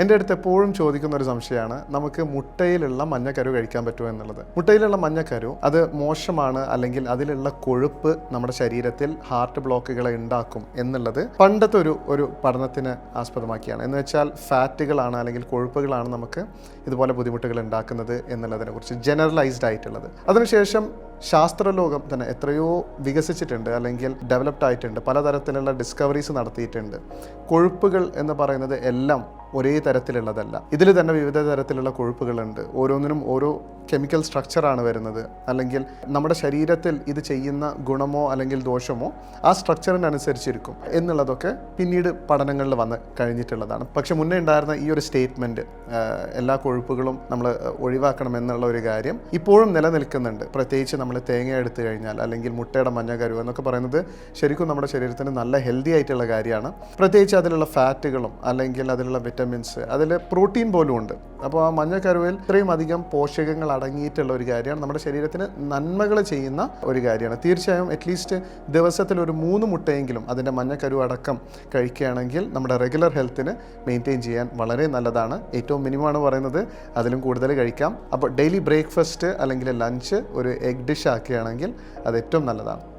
എന്റെ അടുത്ത് എപ്പോഴും ചോദിക്കുന്ന ഒരു സംശയമാണ് നമുക്ക് മുട്ടയിലുള്ള മഞ്ഞക്കരു കഴിക്കാൻ പറ്റുമോ എന്നുള്ളത്? മുട്ടയിലുള്ള മഞ്ഞക്കരു അത് മോശമാണ് അല്ലെങ്കിൽ അതിലുള്ള കൊഴുപ്പ് നമ്മുടെ ശരീരത്തിൽ ഹാർട്ട് ബ്ലോക്കുകളെ ഉണ്ടാക്കും എന്നുള്ളത് പണ്ടത്തെ ഒരു ഒരു പഠനത്തിന് ആസ്പദമാക്കിയാണ്. എന്ന് വെച്ചാൽ ഫാറ്റുകളാണ് അല്ലെങ്കിൽ കൊഴുപ്പുകളാണ് നമുക്ക് ഇതുപോലെ ബുദ്ധിമുട്ടുകൾ ഉണ്ടാക്കുന്നത് എന്നുള്ളതിനെ കുറിച്ച് ജനറലൈസ്ഡ് ആയിട്ടുള്ളത്. അതിനുശേഷം ശാസ്ത്രലോകം തന്നെ എത്രയോ വികസിച്ചിട്ടുണ്ട് അല്ലെങ്കിൽ ഡെവലപ്ഡ് ആയിട്ടുണ്ട് പലതരത്തിലുള്ള ഡിസ്കവറീസ് നടത്തിയിട്ടുണ്ട്. കൊഴുപ്പുകൾ എന്ന് പറയുന്നത് എല്ലാം ഒരേ തരത്തിലുള്ളതല്ല. ഇതിൽ തന്നെ വിവിധ തരത്തിലുള്ള കൊഴുപ്പുകളുണ്ട്. ഓരോന്നിനും ഓരോ കെമിക്കൽ സ്ട്രക്ചറാണ് വരുന്നത്. അല്ലെങ്കിൽ നമ്മുടെ ശരീരത്തിൽ ഇത് ചെയ്യുന്ന ഗുണമോ അല്ലെങ്കിൽ ദോഷമോ ആ സ്ട്രക്ചറിനനുസരിച്ചിരിക്കും എന്നുള്ളതൊക്കെ പിന്നീട് പഠനങ്ങളിൽ വന്ന് കഴിഞ്ഞിട്ടുള്ളതാണ്. പക്ഷെ മുന്നേ ഉണ്ടായിരുന്ന ഈ ഒരു സ്റ്റേറ്റ്മെന്റ് എല്ലാ കൊഴുപ്പുകളും നമ്മൾ ഒഴിവാക്കണം എന്നുള്ള ഒരു കാര്യം ഇപ്പോഴും നിലനിൽക്കുന്നുണ്ട്. പ്രത്യേകിച്ച് നമ്മൾ തേങ്ങ എടുത്തു കഴിഞ്ഞാൽ അല്ലെങ്കിൽ മുട്ടയുടെ മഞ്ഞ കരുവ് എന്നൊക്കെ പറയുന്നത് ശരിക്കും നമ്മുടെ ശരീരത്തിന് നല്ല ഹെൽത്തി ആയിട്ടുള്ള കാര്യമാണ്. പ്രത്യേകിച്ച് അതിലുള്ള ഫാറ്റുകളും അല്ലെങ്കിൽ അതിലുള്ള വിറ്റമിൻസ് അതിൽ പ്രോട്ടീൻ പോലും ഉണ്ട്. അപ്പോൾ ആ മഞ്ഞക്കരുവയിൽ ഇത്രയും അധികം പോഷകങ്ങൾ അടങ്ങിയിട്ടുള്ള ഒരു കാര്യമാണ്. നമ്മുടെ ശരീരത്തിന് നന്മകൾ ചെയ്യുന്ന ഒരു കാര്യമാണ്. തീർച്ചയായും അറ്റ്ലീസ്റ്റ് ദിവസത്തിൽ ഒരു മൂന്ന് മുട്ടയെങ്കിലും അതിന്റെ മഞ്ഞക്കരു അടക്കം കഴിക്കുകയാണെങ്കിൽ നമ്മുടെ റെഗുലർ ഹെൽത്തിന് മെയിന്റെയിൻ ചെയ്യാൻ വളരെ നല്ലതാണ്. ഏറ്റവും മിനിമമാണ് പറയുന്നത്. അതിലും കൂടുതൽ കഴിക്കാം. അപ്പോൾ ഡെയിലി ബ്രേക്ക്ഫാസ്റ്റ് അല്ലെങ്കിൽ ലഞ്ച് ഒരു എഗ് ഡിഷ് ആക്കുകയാണെങ്കിൽ അത് ഏറ്റവും നല്ലതാണ്.